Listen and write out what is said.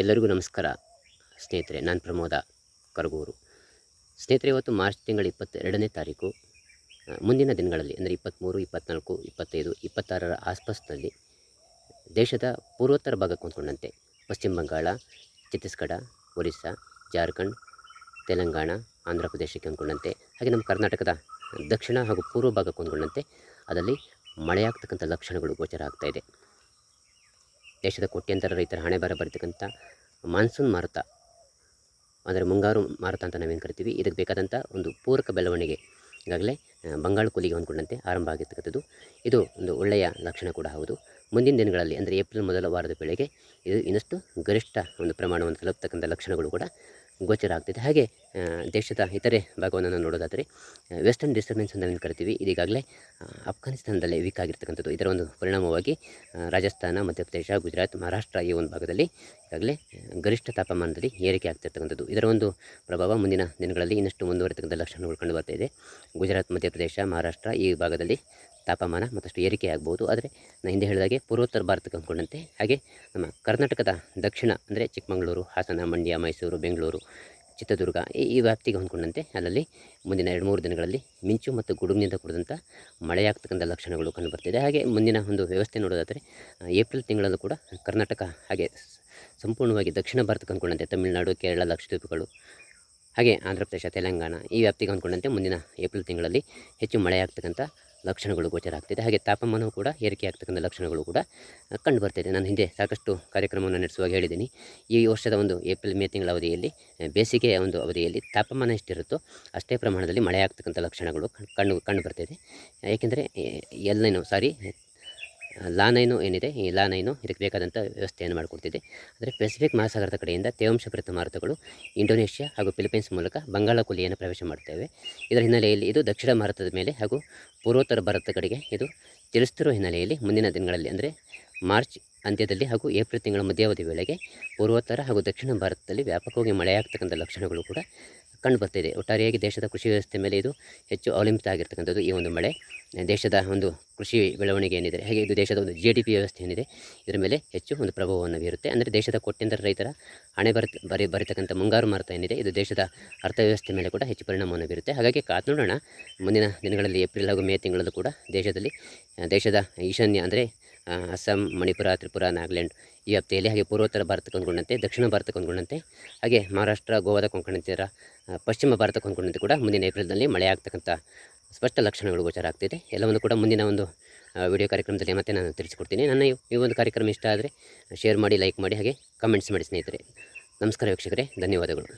ಎಲ್ಲರಿಗೂ ನಮಸ್ಕಾರ. ಸ್ನೇಹಿತರೆ, ನಾನು ಪ್ರಮೋದ ಕರಗೂರು. ಸ್ನೇಹಿತರೆ, ಇವತ್ತು ಮಾರ್ಚ್ ತಿಂಗಳ ಇಪ್ಪತ್ತೆರಡನೇ ತಾರೀಕು ಮುಂದಿನ ದಿನಗಳಲ್ಲಿ, ಅಂದರೆ ಇಪ್ಪತ್ತ್ಮೂರು, ಇಪ್ಪತ್ತ್ನಾಲ್ಕು, ಇಪ್ಪತ್ತೈದು, ಇಪ್ಪತ್ತಾರರ ಆಸ್ಪಾಸ್ನಲ್ಲಿ ದೇಶದ ಪೂರ್ವೋತ್ತರ ಭಾಗಕ್ಕೆ ಹೊಂದ್ಕೊಂಡಂತೆ ಪಶ್ಚಿಮ ಬಂಗಾಳ, ಛತ್ತೀಸ್ಗಢ, ಒರಿಸ್ಸಾ, ಜಾರ್ಖಂಡ್, ತೆಲಂಗಾಣ, ಆಂಧ್ರ ಪ್ರದೇಶಕ್ಕೆ ಹೊಂದ್ಕೊಂಡಂತೆ ಹಾಗೆ ನಮ್ಮ ಕರ್ನಾಟಕದ ದಕ್ಷಿಣ ಹಾಗೂ ಪೂರ್ವ ಭಾಗಕ್ಕೆ ಹೊಂದ್ಕೊಂಡಂತೆ ಅದರಲ್ಲಿ ಮಳೆಯಾಗ್ತಕ್ಕಂಥ ಲಕ್ಷಣಗಳು ಗೋಚರ ಆಗ್ತಾಯಿದೆ ದೇಶದ ಕೋಟ್ಯಂತರ ರೈತರ ಹಣೆ ಬರ ಬರ್ತಕ್ಕಂಥ ಮಾನ್ಸೂನ್ ಮಾರುತ, ಅಂದರೆ ಮುಂಗಾರು ಮಾರುತ ಅಂತ ನಾವೇನು ಕರಿತೀವಿ? ಇದಕ್ಕೆ ಬೇಕಾದಂಥ ಒಂದು ಪೂರಕ ಬೆಳವಣಿಗೆ ಈಗಾಗಲೇ ಬಂಗಾಳ ಕೂಲಿಗೆ ಹೊಂದ್ಕೊಂಡಂತೆ ಆರಂಭ ಆಗಿರ್ತಕ್ಕಂಥದ್ದು. ಇದು ಒಂದು ಒಳ್ಳೆಯ ಲಕ್ಷಣ ಕೂಡ ಹೌದು. ಮುಂದಿನ ದಿನಗಳಲ್ಲಿ, ಅಂದರೆ ಏಪ್ರಿಲ್ ಮೊದಲ ವಾರದ ಬೆಳೆಗೆ ಇದು ಇನ್ನಷ್ಟು ಗರಿಷ್ಠ ಒಂದು ಪ್ರಮಾಣವನ್ನು ತಲುಪ್ತಕ್ಕಂಥ ಲಕ್ಷಣಗಳು ಕೂಡ ಗೋಚರ ಆಗ್ತಿದೆ ಹಾಗೆ ದೇಶದ ಇತರೆ ಭಾಗವನ್ನು ನಾವು ನೋಡೋದಾದರೆ ವೆಸ್ಟರ್ನ್ ಡಿಸ್ಟರ್ಬೆನ್ಸ್ ಅಂತ ಏನು ಕರಿತೀವಿ. ಇದೀಗಾಗಲೇ ಅಫ್ಘಾನಿಸ್ತಾನದಲ್ಲಿ ವೀಕ್ ಆಗಿರ್ತಕ್ಕಂಥದ್ದು. ಇದರ ಒಂದು ಪರಿಣಾಮವಾಗಿ ರಾಜಸ್ಥಾನ, ಮಧ್ಯಪ್ರದೇಶ, ಗುಜರಾತ್, ಮಹಾರಾಷ್ಟ್ರ ಈ ಒಂದು ಭಾಗದಲ್ಲಿ ಈಗಾಗಲೇ ಗರಿಷ್ಠ ತಾಪಮಾನದಲ್ಲಿ ಏರಿಕೆ ಆಗ್ತಿರ್ತಕ್ಕಂಥದ್ದು. ಇದರ ಒಂದು ಪ್ರಭಾವ ಮುಂದಿನ ದಿನಗಳಲ್ಲಿ ಇನ್ನಷ್ಟು ಮುಂದುವರಿತಕ್ಕಂಥ ಲಕ್ಷಣಗಳು ಕಂಡು ಬರ್ತಾ ಇದೆ. ಗುಜರಾತ್, ಮಧ್ಯಪ್ರದೇಶ, ಮಹಾರಾಷ್ಟ್ರ ಈ ಭಾಗದಲ್ಲಿ ತಾಪಮಾನ ಮತ್ತಷ್ಟು ಏರಿಕೆ ಆಗ್ಬೋದು. ಆದರೆ ನಾನು ಹಿಂದೆ ಹೇಳಿದಾಗೆ ಪೂರ್ವೋತ್ತರ ಭಾರತಕ್ಕೆ ಅಂದ್ಕೊಂಡಂತೆ ಹಾಗೆ ನಮ್ಮ ಕರ್ನಾಟಕದ ದಕ್ಷಿಣ ಅಂದರೆ ಚಿಕ್ಕಮಗಳೂರು, ಹಾಸನ, ಮಂಡ್ಯ, ಮೈಸೂರು, ಬೆಂಗಳೂರು, ಚಿತ್ರದುರ್ಗ ಈ ಈ ವ್ಯಾಪ್ತಿಗೆ ಹೊಂದ್ಕೊಂಡಂತೆ. ಅಲ್ಲಲ್ಲಿ ಮುಂದಿನ ಎರಡು ಮೂರು ದಿನಗಳಲ್ಲಿ ಮಿಂಚು ಮತ್ತು ಗುಡುಗಿನಿಂದ ಕೂಡಿದಂಥ ಮಳೆಯಾಗ್ತಕ್ಕಂಥ ಲಕ್ಷಣಗಳು ಕಂಡುಬರ್ತಿದೆ. ಹಾಗೆ ಮುಂದಿನ ಒಂದು ವ್ಯವಸ್ಥೆ ನೋಡೋದಾದರೆ ಏಪ್ರಿಲ್ ತಿಂಗಳಲ್ಲೂ ಕೂಡ ಕರ್ನಾಟಕ ಹಾಗೆ ಸಂಪೂರ್ಣವಾಗಿ ದಕ್ಷಿಣ ಭಾರತಕ್ಕೆ ಅಂದ್ಕೊಂಡಂತೆ. ತಮಿಳುನಾಡು, ಕೇರಳ, ಲಕ್ಷದ್ವೀಪಗಳು, ಹಾಗೆ ಆಂಧ್ರ ಪ್ರದೇಶ, ತೆಲಂಗಾಣ ಈ ವ್ಯಾಪ್ತಿಗೆ ಹೊಂದ್ಕೊಂಡಂತೆ ಮುಂದಿನ ಏಪ್ರಿಲ್ ತಿಂಗಳಲ್ಲಿ ಹೆಚ್ಚು ಮಳೆಯಾಗ್ತಕ್ಕಂಥ ಲಕ್ಷಣಗಳು ಗೋಚರ ಆಗ್ತಿದೆ ಹಾಗೆ ತಾಪಮಾನವೂ ಕೂಡ ಏರಿಕೆ ಆಗ್ತಕ್ಕಂಥ ಲಕ್ಷಣಗಳು ಕೂಡ ಆ, ಕಂಡು ಬರ್ತಿದೆ ನಾನು ಹಿಂದೆ ಸಾಕಷ್ಟು ಕಾರ್ಯಕ್ರಮವನ್ನು ನಡೆಸುವಾಗ ಹೇಳಿದ್ದೀನಿ. ಈ ವರ್ಷದ ಒಂದು ಏಪ್ರಿಲ್ ಮೇ ತಿಂಗಳ ಅವಧಿಯಲ್ಲಿ ಬೇಸಿಗೆಯ ಒಂದು ಅವಧಿಯಲ್ಲಿ ತಾಪಮಾನ ಎಷ್ಟಿರುತ್ತೋ ಅಷ್ಟೇ ಪ್ರಮಾಣದಲ್ಲಿ ಮಳೆ ಆಗ್ತಕ್ಕಂಥ ಲಕ್ಷಣಗಳು ಕಂಡು ಕಂಡು ಬರ್ತಿದೆ ಏಕೆಂದರೆ ಎಲ್ಲೇನು ಸಾರಿ ಲಾನೈನು ಏನಿದೆ? ಈ ಲಾನೈನು ಇದಕ್ಕೆ ಬೇಕಾದಂಥ ವ್ಯವಸ್ಥೆಯನ್ನು ಮಾಡಿಕೊಡ್ತಿದೆ. ಅಂದರೆ ಪೆಸಿಫಿಕ್ ಮಹಾಸಾಗರದ ಕಡೆಯಿಂದ ತೇವಾಂಶಭರಿತ ಮಾರುತಗಳು ಇಂಡೋನೇಷ್ಯಾ ಹಾಗೂ ಫಿಲಿಪೈನ್ಸ್ ಮೂಲಕ ಬಂಗಾಳ ಕೊಲ್ಲಿಯನ್ನು ಪ್ರವೇಶ ಮಾಡ್ತೇವೆ ಇದರ ಹಿನ್ನೆಲೆಯಲ್ಲಿ ಇದು ದಕ್ಷಿಣ ಭಾರತದ ಮೇಲೆ ಹಾಗೂ ಪೂರ್ವೋತ್ತರ ಭಾರತದ ಕಡೆಗೆ ಇದು ಚಲಿಸುತ್ತಿರುವ ಹಿನ್ನೆಲೆಯಲ್ಲಿ ಮುಂದಿನ ದಿನಗಳಲ್ಲಿ, ಅಂದರೆ ಮಾರ್ಚ್ ಅಂತ್ಯದಲ್ಲಿ ಹಾಗೂ ಏಪ್ರಿಲ್ ತಿಂಗಳ ಮಧ್ಯಾವಧಿ ವೇಳೆಗೆ ಪೂರ್ವೋತ್ತರ ಹಾಗೂ ದಕ್ಷಿಣ ಭಾರತದಲ್ಲಿ ವ್ಯಾಪಕವಾಗಿ ಮಳೆಯಾಗ್ತಕ್ಕಂಥ ಲಕ್ಷಣಗಳು ಕೂಡ ಕಂಡು ಬರ್ತಿದೆ. ಒಟ್ಟಾರೆಯಾಗಿ ದೇಶದ ಕೃಷಿ ವ್ಯವಸ್ಥೆ ಮೇಲೆ ಇದು ಹೆಚ್ಚು ಅವಲಂಬಿತ ಆಗಿರ್ತಕ್ಕಂಥದ್ದು ಈ ಒಂದು ಮಳೆ. ದೇಶದ ಒಂದು ಕೃಷಿ ಬೆಳವಣಿಗೆ ಏನಿದೆ, ಹಾಗೆ ಇದು ದೇಶದ ಒಂದು ಜಿ ಡಿ ಪಿ ವ್ಯವಸ್ಥೆ ಏನಿದೆ, ಇದರ ಮೇಲೆ ಹೆಚ್ಚು ಒಂದು ಪ್ರಭಾವವನ್ನು ಬೀರುತ್ತೆ. ಅಂದರೆ ದೇಶದ ಕೋಟ್ಯಂತರ ರೈತರ ಹಣೆ ಬರ, ಬರಿ, ಬರಿತಕ್ಕಂಥ ಮುಂಗಾರು ಮಾರುತ ಏನಿದೆ, ಇದು ದೇಶದ ಅರ್ಥವ್ಯವಸ್ಥೆ ಮೇಲೆ ಕೂಡ ಹೆಚ್ಚು ಪರಿಣಾಮವನ್ನು ಬೀರುತ್ತೆ. ಹಾಗಾಗಿ ಕಾತ್ ನೋಡೋಣ, ಮುಂದಿನ ದಿನಗಳಲ್ಲಿ ಏಪ್ರಿಲ್ ಹಾಗೂ ಮೇ ತಿಂಗಳಲ್ಲೂ ಕೂಡ ದೇಶದಲ್ಲಿ, ದೇಶದ ಈಶಾನ್ಯ ಅಂದರೆ ಅಸ್ಸಾಂ, ಮಣಿಪುರ, ತ್ರಿಪುರ, ನಾಗಾಲ್ಯಾಂಡ್ ಈ ವ್ಯಾಪ್ತಿಯಲ್ಲಿ ಹಾಗೆ ಪೂರ್ವೋತ್ತರ ಭಾರತಕ್ಕೆ ಹೊಂದ್ಕೊಂಡಂತೆ ದಕ್ಷಿಣ ಭಾರತಕ್ಕೆ ಹೊಂದ್ಕೊಂಡಂತೆ ಹಾಗೆ ಮಹಾರಾಷ್ಟ್ರ, ಗೋವಾದ ಕೊಂಕಣಿತರ ಪಶ್ಚಿಮ ಭಾರತಕ್ಕೆ ಹೊಂದ್ಕೊಂಡಂತೆ ಕೂಡ ಮುಂದಿನ ಏಪ್ರಿಲ್ನಲ್ಲಿ ಮಳೆ ಆಗ್ತಕ್ಕಂಥ ಸ್ಪಷ್ಟ ಲಕ್ಷಣಗಳು ಗೋಚರ ಆಗ್ತಿದೆ. ಎಲ್ಲವನ್ನು ಕೂಡ ಮುಂದಿನ ಒಂದು ವಿಡಿಯೋ ಕಾರ್ಯಕ್ರಮದಲ್ಲಿ ಮತ್ತೆ ನಾನು ತಿಳಿಸ್ಕೊಡ್ತೀನಿ. ನನ್ನ ಈ ಒಂದು ಕಾರ್ಯಕ್ರಮ ಇಷ್ಟ ಆದರೆ ಶೇರ್ ಮಾಡಿ, ಲೈಕ್ ಮಾಡಿ, ಹಾಗೆ ಕಮೆಂಟ್ಸ್ ಮಾಡಿ ಸ್ನೇಹಿತರೆ. ನಮಸ್ಕಾರ ವೀಕ್ಷಕರೇ, ಧನ್ಯವಾದಗಳು.